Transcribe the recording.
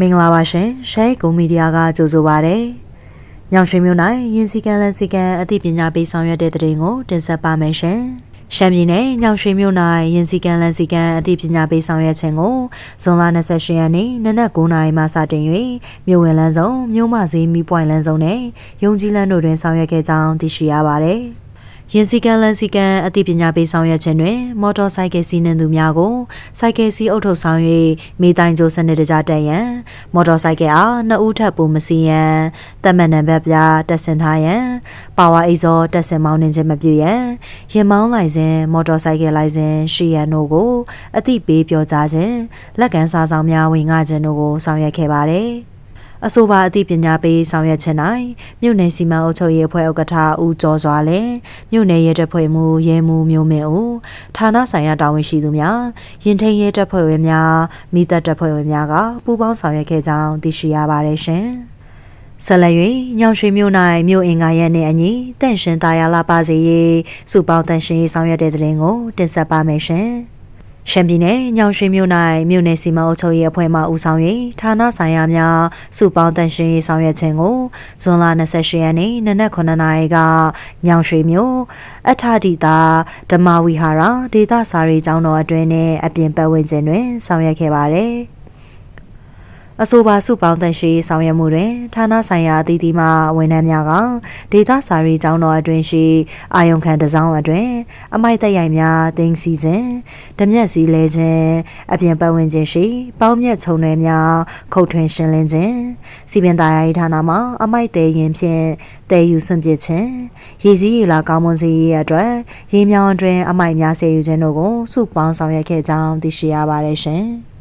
မင်္ဂလာပါရှင်ရှဲကွန်မီဒီယာကကြိုဆိုပါရစေ။ညောင်ရွှေမြို့၌ယင်းစည်းကမ်းလက်စည်းကမ်းအသိပညာပေးဆောင်ရွက်တဲ့တဲ့ရင်ကိုတင်ဆက်ပါမယ်ရှင်။ရှမ်းပြည်နယ်ညောင်ရွှေမြို့၌ယင်းစည်းကမ်းလက်စည်းကမ်းအသိပညာပေးဆောင်ရွက်ခြင်းကိုဇွန်လ28ရက်နေ့နနက်9:00နာရီမှစတင်၍မြို့ဝင်လန်းဆောင်မြို့မဈေးမီပွိုင်လန်းဆောင်နဲ့ယုံကြည်လန်းတို့တွင်ဆောင်ရွက်ခဲ့ကြောင်းသိရှိရပါသည်။ ယင်းစည်းကမ်းလမ်းစည်းကမ်းအသိပညာပေးဆောင်ရွက်ခြင်းတွင်မော်တော်ဆိုင်ကယ်စီးနှင်သူများကိုဆိုင်ကယ်စီးအုပ်ထုပ်ဆောင်၍မိတိုင်ကြိုစနစ်တကျတက်ရန်မော်တော်ဆိုင်ကယ်အားနှစ်ဦးထပ်ပိုမစီရန်တက်မှတ်နံပါတ်ပြတက်ဆင်ထားရန်ပါဝါအိဇောတက်ဆင်မောင်းနှင်ခြင်းမပြုရန်ရင်မောင်းလိုက်စဉ်မော်တော်ဆိုင်ကယ်လိုက်စဉ်ရှိရန်တို့ကိုအသိပေးပြောကြားခြင်းလက်ကန်စားဆောင်များဝင်ငှခြင်းတို့ကိုဆောင်ရွက်ခဲ့ပါသည် အဆိုပါအသိပညာပေးဆောင်ရွက်ခြင်း၌မြို့နယ်စီမံအုပ်ချုပ်ရေးအဖွဲ့ဥက္ကဋ္ဌဦးကျော်စွာလင်မြို့နယ်ရဲတပ်ဖွဲ့မှရဲမှူးမျိုးမင်းဦးဌာနဆိုင်ရာတာဝန်ရှိသူများရင်ထိန်ရဲတပ်ဖွဲ့ဝင်များမိသက်တပ်ဖွဲ့ဝင်များကပူးပေါင်းဆောင်ရွက်ခဲ့ကြောင်းသိရှိရပါတယ်ရှင်။ဆက်လက်၍ညောင်ရွှေမြို့၌မြို့အင်္ဂါရဲနှင့်အညီတန့်ရှင်သားရလာပါစေရေးစုပေါင်းတန့်ရှင်ရေးဆောင်ရွက်တဲ့တဲ့ရင်ကိုတင်ဆက်ပါမယ်ရှင်။ ရှမ်းပြည်နယ်ညောင်ရွှေမြို့၌မြို့နယ်စီမံအုပ်ချုပ်ရေးအဖွဲ့မှဦးဆောင်၍ဌာနဆိုင်ရာများစုပေါင်းတန်ရှင်းရေးဆောင်ရွက်ခြင်းကိုဇွန်လ28ရက်နေ့နနက်9:00နာရီကညောင်ရွှေမြို့အထာဒီတာဓမ္မဝီဟာရဒေသစာရေးကျောင်းတော်အတွင်းနှင့်အပြင်ပတ်ဝန်းကျင်တွင်ဆောင်ရွက်ခဲ့ပါသည်။ အဆိုပါစုပေါင်းသက်ရှိဆောင်ရွက်မှုတွင်ဌာနဆိုင်ရာအသီးသီးမှဝန်ထမ်းများကဒေသစာရေးကျောင်းတော်အတွင်းရှိအာယုံခံတစောင်းအတွင်းအမိုက်တက်ရိုက်များတင်းစီခြင်းဓမြက်စီလဲခြင်းအပြင်ပတ်ဝန်းကျင်ရှိပေါင်းမြက်ခြုံတွေများခုတ်ထွင်းရှင်းလင်းခြင်းစီပင်သားရေးဌာနမှအမိုက်တဲရင်ဖြင့်တဲယူစွန့်ပစ်ခြင်းရေစည်းရေလာကောင်းမွန်စေရေးအတွက်ရေမြောင်းအတွင်းအမိုက်များဆယ်ယူခြင်းတို့ကိုစုပေါင်းဆောင်ရွက်ခဲ့ကြောင်းသိရှိရပါတယ်ရှင်။